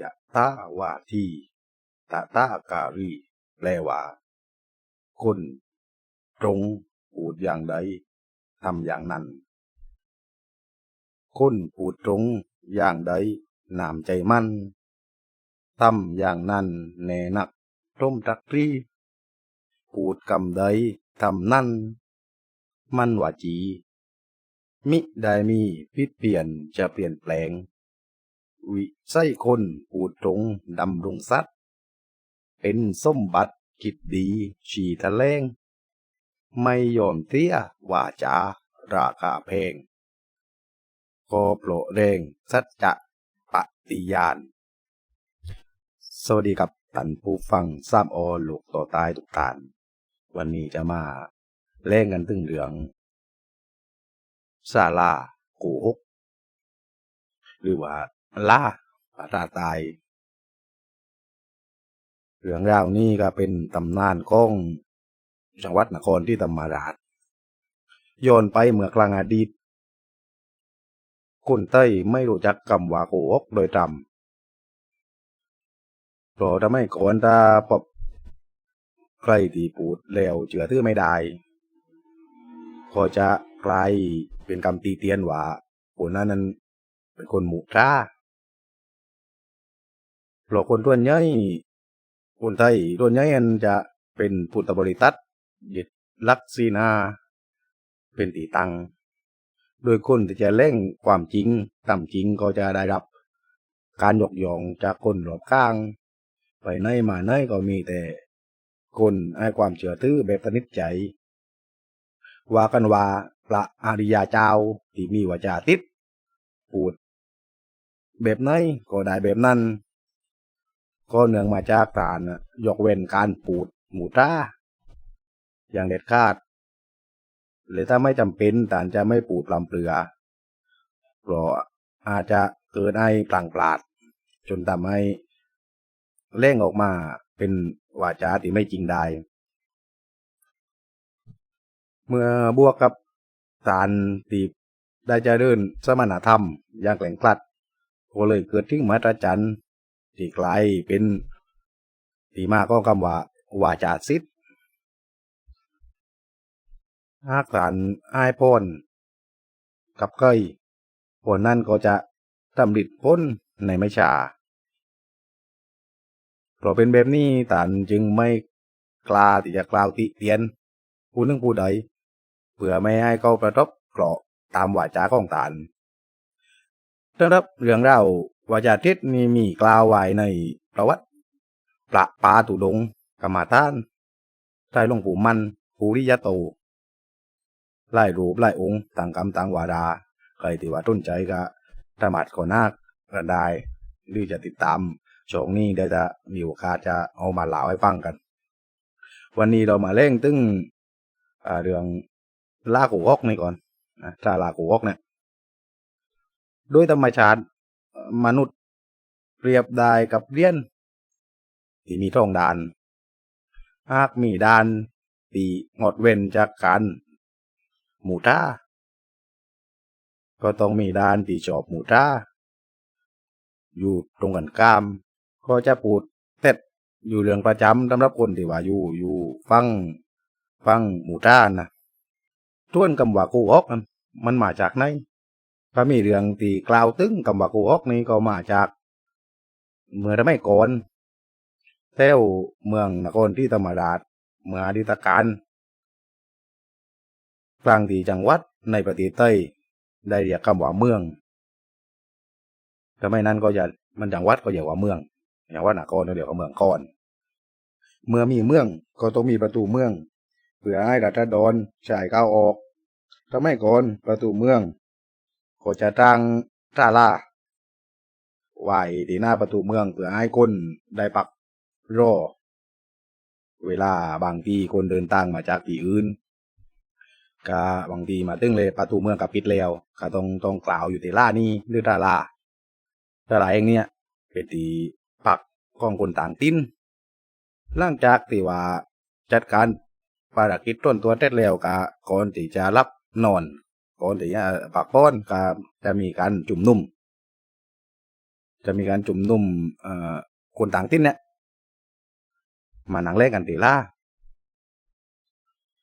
ยะตาวาทีตาตาการีแปลว่า คน ตรงพูดอย่างใดทำอย่างนั้น คนพูดตรงอย่างใดนามใจมั่นทำอย่างนั้นแน่นักร่มตักรีพูดคำใดทำนั่น มันว่าจี มิได้มีพิเปลี่ยนจะเปลี่ยนแปลง วิไส้คนพูดตรงดำรงสัตว์เป็นสมบัติคิดดี ฉีทะแลงไม่ยอมเตี้ยว่าจาราคาแพงก็โปรเรงสัจจะปฏิญาณ สวัสดีครับท่านผู้ฟังซ้ำออลูกต่อตายทุกท่านวันนี้จะมาเล่นกันตึงเรื่องซาลาโกหกหรือว่า ล่าปาราตาย เรื่องราวนี้ก็เป็นตำนานของจังหวัดนครที่ธรรมราชย้อนไปเมื่อกลางอดีตคนใต้ไม่รู้จักคำว่าโกหกโดยตำเพราะทำให้ก่อนถ้าปบใครที่พูดแล้วเจือถือไม่ได้ก็จะกลายเป็นคำตีเตียนว่าคนนั้นนั้นเป็นคนหมู่ท่า เพราะคนตัวนใหญ่คนไทยตัวนใหญ่อันจะเป็นพุทธบริษัทยึดลักษีนา เป็นตีตัง โดยคนที่จะเล่งความจริงตามจริงก็จะได้รับ การยกย่องจากคนรอบข้าง ไปไหนมาไหนก็มีแต่ คนให้ความเชื่อถือแบบสนิทใจว่ากันว่าพระอริยาเจ้าที่มีวาจาติดพูดแบบไหนก็ได้แบบนั้น ก็เนื่องมาจากการยกเว้นการปูดหมูต้าอย่างเด็ดขาด หรือถ้าไม่จำเป็นตานจะไม่ปูดลำเปลือเพราะอาจจะเกิดไอ้ปลางปลาด จนทำให้เล่งออกมาเป็นวาจาที่ไม่จริงได้ เมื่อบวกกับสารตีบได้จะเดินสมณธรรมอย่างแกล่งกลัดก็เลยเกิดทิ้งมาตรจัน ที่กลายเป็นที่มาก็คำว่าวาจาซิดหากสารไอ้พนกับเกยผลนั่นก็จะตำริดพ้นในไม่ช้าเพราะเป็นแบบนี้ตานจึงไม่กล้าที่จะกล่าวติเตียนผู้นึงผู้ใดเพื่อไม่ให้เขาประทบเกราะตามวาจาของตานสำหรับเรื่องเล่า วาจาทิศนี้มีกล่าวไว้ในประวัติประปาตุดงกรรมาท่านใต้หลวงปู่มันภูริยะโตไล่รูปไล่องค์ต่างกรรมต่างวาดา ใครที่ว่าต้นใจก็ธรรมัดขอนาคก็ได้หรือจะติดตามช่วงนี้เดี๋ยวจะมีโอกาสจะเอามาเล่าให้ฟังกัน วันนี้เรามาเล่งตึ้งเรื่องลากูฮอกนี่ก่อนนะถ้าลากูฮอกเนี่ยด้วยธรรมชาติ มนุษย์เปรียบได้กับเลี้ยนที่มีท้องดาน หากมีดานตีงดเว้นจากการหมูท่าก็ต้องมีดานตีจอบหมูท่าอยู่ตรงกันข้าม ก็จะปูดเต็ดอยู่เรื่องประจำสำหรับคนที่ว่าอยู่อยู่ฟังฟังหมูท่านะท้วนคำว่ากูออกมันมาจากไหน ก็มีเรื่องตีกล่าวตึงคำว่ากูออกนี้ก็มาจาก เมื่อไม่ก่อนแถวเมืองนครที่ธรรมราชเมื่ออดีตการกลางที่จังหวัดในประเทศไทยได้เรียกคำว่าเมืองทำไมนั้นก็จะมันจังหวัดก็เรียกว่าเมืองอย่างว่านครก็เรียกว่าเมืองก่อน เมื่อมีเมืองก็ต้องมีประตูเมืองเพื่อให้รัฐดอนชายเข้าออกทำไมก่อนประตูเมือง ก็จะตั้งตาล่าไหวที่หน้าประตูเมืองเพื่อให้คนได้ปักรอเวลาบางทีคนเดินทางมาจากที่อื่นก็บางทีมาตึ้งเลยประตูเมืองกับปิดแล้วก็ต้องต้องกล่าวอยู่ที่ล่านี้หรือตาลาตาลาเองเนี่ยเป็นที่ปักของคนต่างติ้นหลังจากที่ว่าจัดการภารกิจต้นตัวเท็ดแล้วกะก่อนที่จะรับนอน ก่อนที่จะปักป้อนก็จะมีการจุ่มนุ่ม จะมีการจุ่มนุ่มเอ่อคนต่างทิ้นเนี่ยมาหนังเล่กันตีล่า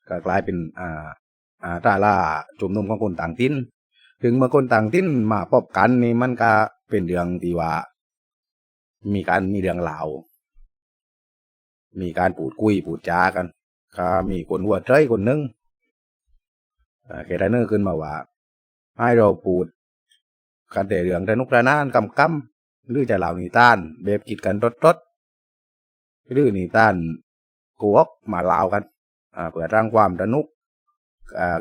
ก็กลายเป็นอ่าอ่าตาล่าจุ่มนุ่มของคนต่างทิ้นถึงเมื่อคนต่างทิ้นมาพบกันนี่มันก็เป็นเรื่องที่ว่า มีการมีเรื่องรามีการพูดคุยพูดจากันก็มีคนหัวใจคนหนึง เอ่อแกได้เนื้อขึ้นมาว่าให้เราพูดกันแต่เรื่องแต่นุกระนานกำกำหรือจะเหล่านิทานแบบกิดกันรดรดหรือนิทานกวกมาเล่ากันเพื่อสร้างความสนุก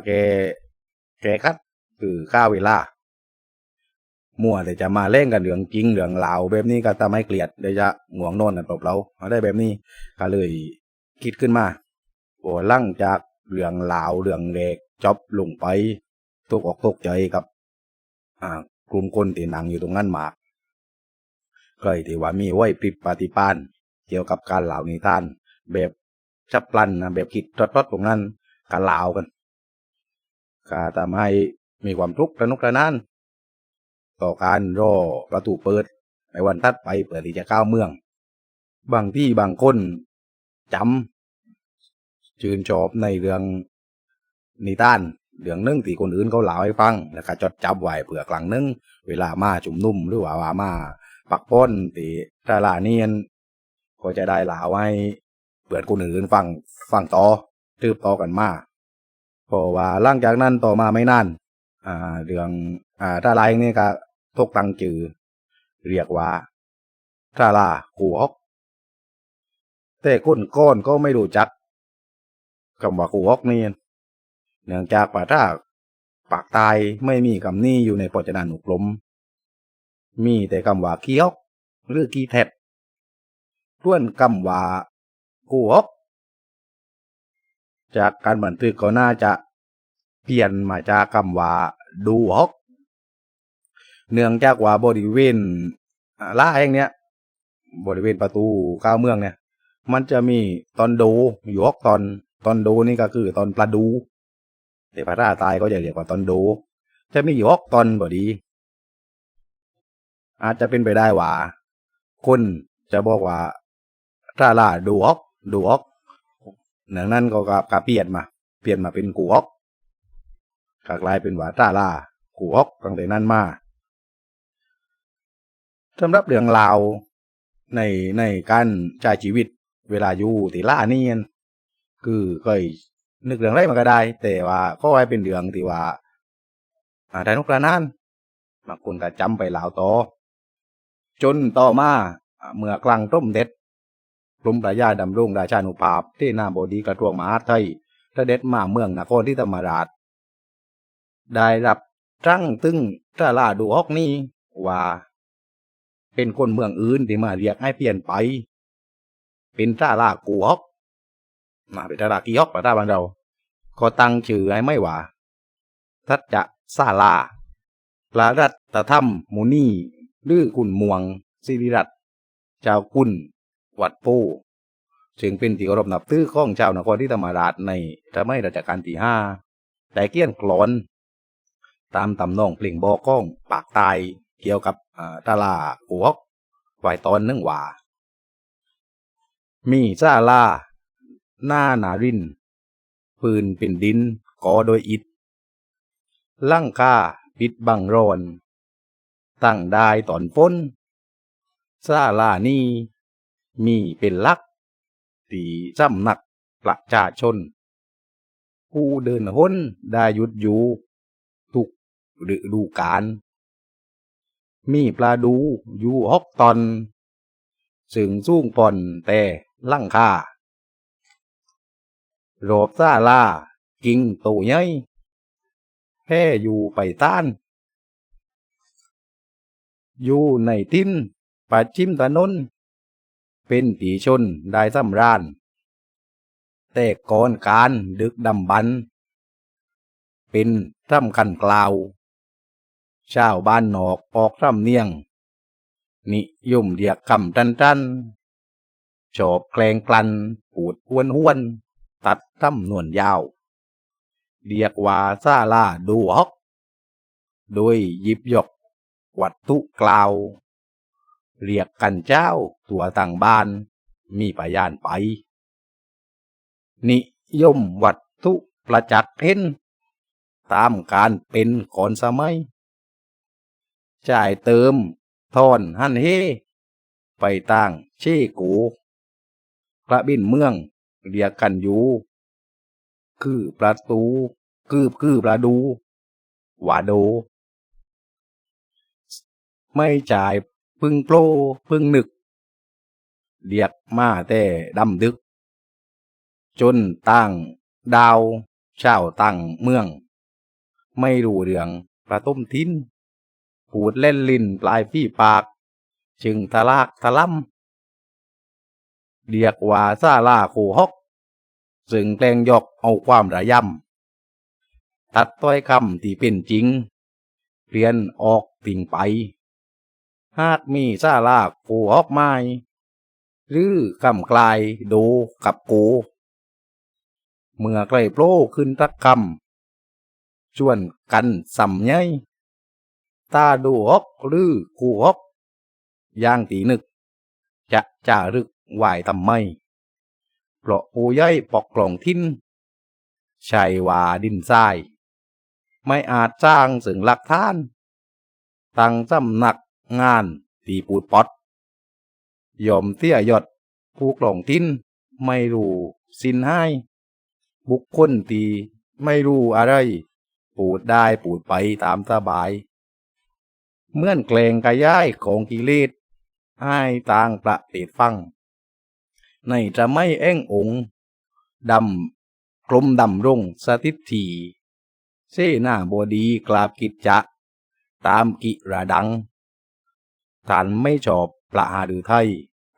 แกแกคัดคือข้าวเวลามั่วแต่จะมาเล่นกันเรื่องจริงเรื่องเหล่าแบบนี้ก็ทำให้เกลียดเดี๋ยวจะง่วงนอนกันเปล่าๆเอาได้แบบนี้ก็เลยคิดขึ้นมาโอ้ลั่งจากเรื่องเหล่าเรื่องเล็ก จบลงไป ตกออกตกใจกับ อ่ากลุ่มคนที่นั่งอยู่ตรงนั้นมากเคยที่ว่ามีไว้ปริบปฏิปานเกี่ยวกับการเหล่านิทาน แบบชับพลันนะแบบคิดรดๆตรงนั้นก็เหล่ากันก็ทำให้มีความทุกข์ระนุกระนานต่อการรอประตูเปิดในวันถัดไปเปิดที่จะเข้าเมือง บางที่บางคนจำชื่นชอบในเรื่อง นิทานเรื่องนึงที่คนอื่นเขาเล่าให้ฟังแล้วก็จดจำไว้เผื่อกลางนึงเวลามาจุ่มนุ่มหรือว่าว่ามาปักป้นที่ตลาเนียนก็จะได้เล่าให้เปิดคนอื่นฟังฟังต่อตืบต่อกันมาเพราะว่าหลังจากนั้นต่อมาไม่นานอ่าเรื่องอ่าตลาดนี่ก็ทกตังจือ เรียกว่าตลากูฮอกแต่คนก้อนก็ไม่รู้จักคำว่ากูฮอกนี่ เนื่องจากป่าถ้าปากตายไม่มีคำนี้อยู่ในพจนานุกรม มีแต่คำว่ากี้ฮกหรือกีแทดส่วนคำว่ากูฮอกจากการบันทึกก็น่าจะเปลี่ยนมาจากคำว่าดูฮกเนื่องจากว่าบริเวณล่าแห่งเนี้ยบริเวณประตูเข้าเมืองเนี่ย มันจะมีตอนโดอยู่ฮกตอนตอนโดนี่ก็คือตอนปลาดู แต่พระราตายก็จะเรียกว่าตอนโดจะมีอยู่ฮอกตอนบดี อาจจะเป็นไปได้ว่าคนจะบอกว่าถ้าล่าดูฮอกดูฮอกดังนั้นก็กกเปลี่ยนมา เปลี่ยนมาเป็นกูฮอกกลายเป็นว่าถ้าล่ากูฮอกตั้งแต่นั้นมาสำหรับเรื่องราวในในการใช้ชีวิตเวลาอยู่ที่ล่านี่นั่นคือเคย นึกเรื่องไรมันก็ได้ แต่ว่าก็ให้เป็นเรื่องที่ว่าอาได้นกกระนานบางคนก็จำไปลาวต่อจนต่อมาเมื่อกลางต้มเด็ดกรมประยาดำรงราชานุภาพที่หนาบดีกระทรวงมหาดไทยถ้าเด็จมาเมืองนครที่ธรรมราช ได้รับตั้งตึงตาลาดูฮอกนี้ว่า เป็นคนเมืองอื่นที่มาเรียกให้เปลี่ยนไป เป็นตาลากูฮอก มาเป็นตราลากีฮอกประตาบานเรา ก็ตั้งชื่อให้ไม่ว่าทัจจะซาลาพระรัตธรรมมุนีหรือคุณมวงสิริรัตเจ้าคุณวัดโพซึ่งเป็นที่เคารพนับถือของชาวนครที่ธรรมราชในสมัยรัชกาลที่ห้าแต่เกี้ยนกลอน ตามตำนองเพลงบอกก้อง ปากตายเกี่ยวกับอ่าตาลาอวกไวตอนนึงว่า มีซาลา หน้าหนารินปืนเป็นดินก่อโดยอิฐลั่งคาปิดบังรอน ตั้งได้ตอนพ้นซาลานี่มีเป็นลัก ตีจำหนักประชาชน ผู้เดินห้นได้หยุดอยู่ทุกฤดูกาลมีปลาดูอยู่ฮอกตอน สึงสูงป่อนแต่ลั่งค่า โรบซาลากิงโตใหญ่แพ้อยู่ไปต้าน อยู่ในทิ้นปัดชิมถนนเป็นตีชนได้สำราญแต่ก่อนการดึกดำบรรพ์เป็นสำคัญกล่าว ชาวบ้านนอกออกสำเนียง นิยมเรียกคำตันตันๆชอบแกลงกลันปูดหวนหวน ตัดตำนวนยาว เรียกว่าซาลาดูฮอกโดยหยิบยก วัตถุกล่าว เรียกกันเจ้าตัวต่างบ้าน มีปยานไป นิยมวัตถุประจักษ์เห็น ตามการเป็นก่อนสมัยจ่ายเติมทอนหันเฮ ไปต่างเช่กูพระบินเมือง เรียกกันอยู่คือประตูคือคือประดูหวาโด ไม่จ่ายพึ่งโปรพึ่งนึก เรียกมาแต่ดำดึก จนตั้งดาวเช่าตั้งเมือง ไม่รู้เรื่องประต้มทิ้นปูดเล่นลิ้นปลายพี่ปาก จึงทะลากทะล่ำเรียกว่าซาลาโคฮอก ซึ่งแกล้งยอกเอาความระยำตัดต้อยคำที่เป็นจริงเปลี่ยนออกติ่งไป หากมีซาลาโคฮอกไม้หรือคำกลายโดกับโก เมื่อใกล้โปรขึ้นรักคำชวนกันสำไยตาดูฮอกหรือกูฮอกย่างตีนึก จะจารึกไหวทำไม เพราะผู้ย่อยปอกกล่องทิ้นชายวาดินทราย ไม่อาจสร้างสึงหลักท่าน ตั้งสำนักงานตีปูดปอดยอมเตี้ยยอดผู้กล่องทิ้นไม่รู้สินให้บุคคลตีไม่รู้อะไร ปูดได้ปูดไปตามสบาย เมื่อนเกลงกระย่ายของกิเลสให้ต่างประเทศฟัง ในจะไม่แอ้งองค์ดำกลมดำรงสถิตีเสนาบดีกราบกิจจะ ตามกิระดังท่านไม่ชอบประหาดือไทย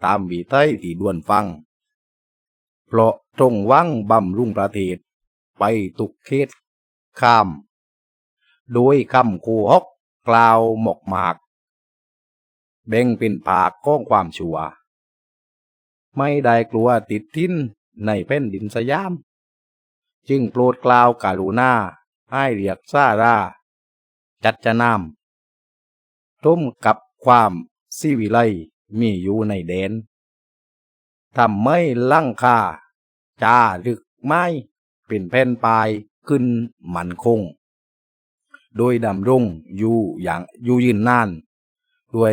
ตามวีไทยที่ดวนฟัง เพราะตรงวังบำรุงประเทศ ไปตุกเขตข้าม โดยคำโคฮอกกล่าวหมกหมาก แบ่งเป็นปากก้องความชัว ไม่ได้กลัวติดทิ้นในแผ่นดินสยาม จึงโปรดกล่าวการุณาให้เรียกซาราจัดจะนำร่วมกับความสิวิไลมีอยู่ในแดนทำไม่ลั่งคาจารึกไม้เป็นแผ่นปลายขึ้นมันคง โดยดำรงอยู่อย่างอยู่ยืนนาน ด้วย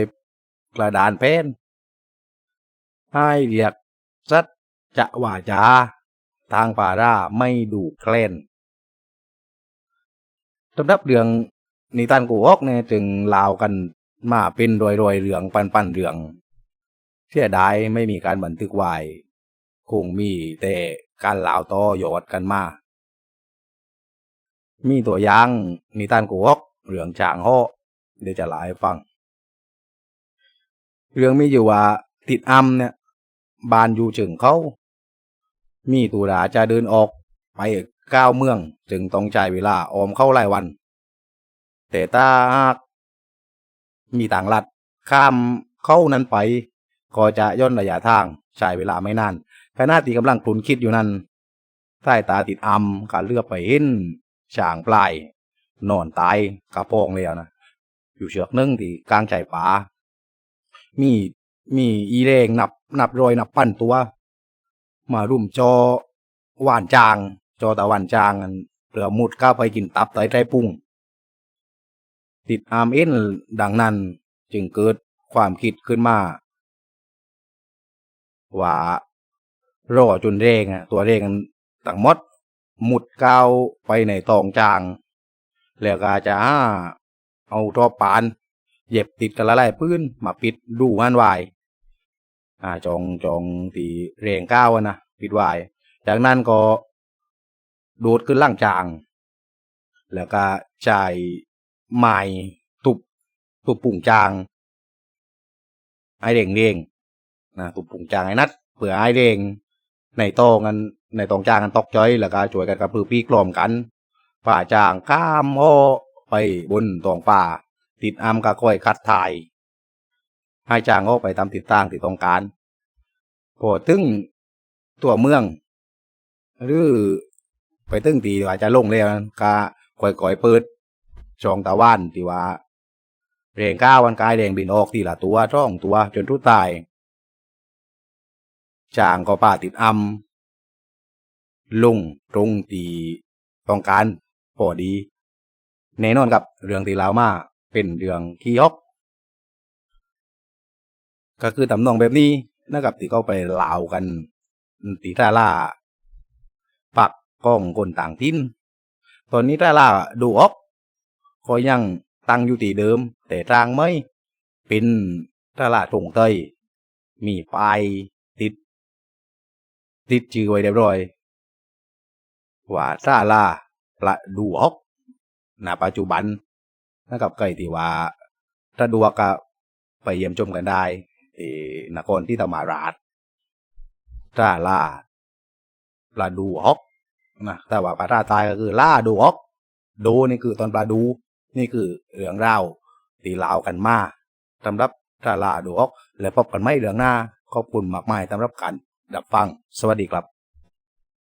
กระดานแผ่น ให้เรียกสัจจะว่าจา ทางป่าราไม่ดูแคลนสำหรับเรื่องนิทานกูฮอกเนี่ยจึงลาวกันมาเป็นรอยๆเรื่องปันปันๆเรื่องเสียดายไม่มีการบันทึกไว้คงมีแต่การลาวต่อยอดกันมา มีตัวอย่างนิทานกูฮอกเรื่องจางฮอเดี๋ยวจะเล่าให้ฟัง เรื่องมีอยู่ว่า ติดอัมเนี่ย บานอยู่จึงเขา มีตุลาจะเดินออกไปก้าวเมือง จึงต้องจ่ายเวลาออมเข้าหลายวัน แต่ถ้าหากมีต่างลัดข้ามเข้านั้นไป ก็จะย่นระยะทางใช้เวลาไม่นานขณะที่กำลังคลุนคิดอยู่นั้นใต้ตาติดอัมการเลือกไปเห็นช่างปลาย นอนตายกระโปองแล้วนะอยู่เชือกนึงที่กลางใจป่ามี มีอีเรงนับนับรอยนับปั้นตัว มารุมจอหวานจาง จอตะวันจางอันเปลือมุดก้าวไปกินตับไตไตรปุ้ง ติดอามเอ็นดังนั้น จึงเกิดความคิดขึ้นมา ว่ารอจนเร่งตัวเร่งต่างมดหมุดก้าวไปในตองจาง แล้วก็จะเอาทอปานเย็บติดกันละลพื้นมาปิดดูหันวาย อ่าจองจองตีเร่งก้าวอะนะปิดวายจากนั้นก็โดดขึ้นล่างจาง แล้วก็ใช้ไม้ตุบตุบปุ่งจางไอเร่งเร่งนะตุบปุ่งจางไอ้นัดเผื่อไอเร่งในตองกันในตองจางกันตอกจ้อยแล้วก็ช่วยกันกับพือปีกลอมกันฝ่าจางข้ามโอไปบนตองป่า ติดอามก็ค่อยคัดถ่าย ให้จางออกไปตามติดตั้งที่ต้องการพอถึงตัวเมือง หรือไปตึ้งตีว่าจะลงแล้วนะก็ค่อยเปิดช่องตะวันที่ว่าเร่งก้าววันกายแดงบินออกทีละตัวร่องตัว จนทุกตายจางก็ป่าติดอำลุงตรงตีต้องการพอดีแน่นอนกับ เรื่องที่เล่ามาเป็นเรื่องขี้ยอก ก็คือตำนองแบบนี้นะครับที่เขาไปล่ากันตีท่าล่าปักกล้องคนต่างทิ้น ตอนนี้ท่าล่าดูออกก็ยังตั้งอยู่ที่เดิม แต่ทางไม่เป็นท่าล่าตรงเตยมีปายติด ติดชื่อไว้เรียบร้อยว่าท่าล่าประดูออกณปัจจุบันนะครับใกล้ที่ว่าถ้าดูก็ไปเยี่ยมชมกันได้ นครที่ธรรมาราชท่าล่าปลาดูออกนะแต่ว่าภาตาตายก็คือล่าดูออกดูนี่คือตอนปลาดู นี่คือเรื่องราวตีลาวกันมาสำหรับท่าล่าดูออก และพบกันไม่เรื่องหน้าขอบคุณมากมายสำหรับการดับฟัง สวัสดีครับ